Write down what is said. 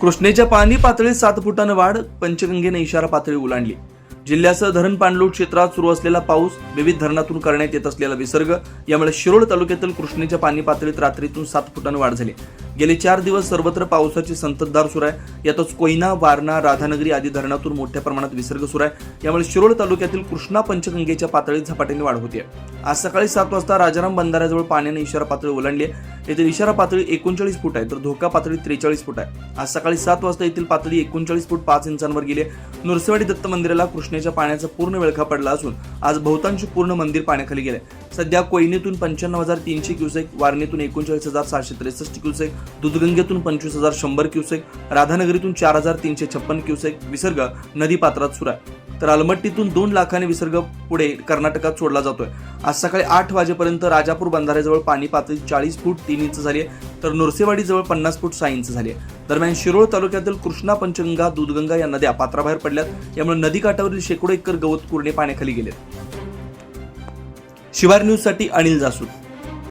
कृष्णेच्या पाणी पातळीत सात फुटानं वाढ पंचगंगेने इशारा पातळी ओलांडली. जिल्ह्यासह धरण पाणलोट क्षेत्रात सुरू असलेला पाऊस विविध धरणातून करण्यात येत असलेला विसर्ग यामुळे शिरोळ तालुक्यातील कृष्णेच्या पाणी पातळीत रात्रीतून सात फुटानं वाढ झाली. गेले चार दिवस सर्वत्र पावसाची संततधार सुरू आहे. यातच कोयना वारणा राधानगरी आदी धरणातून मोठ्या प्रमाणात विसर्ग सुरू आहे. यामुळे शिरोळ तालुक्यातील कृष्णा पंचगंगेच्या पातळीत झपाट्याने वाढ होते आज सकाळी सात वाजता राजाराम बंधाऱ्याजवळ पाण्याने इशारा पातळी ओलांडली आहे. येथील इशारा पातळी एकोणचाळीस फूट आहे तर धोका पातळी त्रेचाळीस फूट आहे. आज सकाळी सात वाजता येथील पातळी एकोणचाळीस फूट पाच इंचांवर गेली आहे. नृसिंहवाडी दत्त मंदिराला कृष्णेच्या पाण्याचा पूर्ण वेळखा पडला असून आज बहुतांश पूर्ण मंदिर पाण्याखाली गेले. सध्या कोयनेतून पंच्याण्णव हजार तीनशे क्युसेक वारणीतून एकोणचाळीस हजार सहाशे त्रेसष्ट क्युसेक दुधगंगेतून पंचवीस हजार शंभर क्युसेक राधानगरीतून चार हजार तीनशे छप्पन क्युसेक विसर्ग नदीपात्रात सुरू आहे. तर अलमट्टीतून दोन लाखाने विसर्ग पुढे कर्नाटकात सोडला जातोय. आज सकाळी आठ वाजेपर्यंत राजापूर बंधाऱ्याजवळ पाणी पातळी चाळीस फूट तीन इंच झाली आहे तर नुरसेवाडीजवळ पन्नास फूट सहा इंच झाली आहे. दरम्यान शिरोळ तालुक्यातील कृष्णा पंचगंगा दूधगंगा या नद्या पात्राबाहेर पडल्यात यामुळे नदीकाठावरील शेकडो एकर गवत कुरणे पाण्याखाली गेलेत. शिवार न्यूजसाठी अनिल जासूद.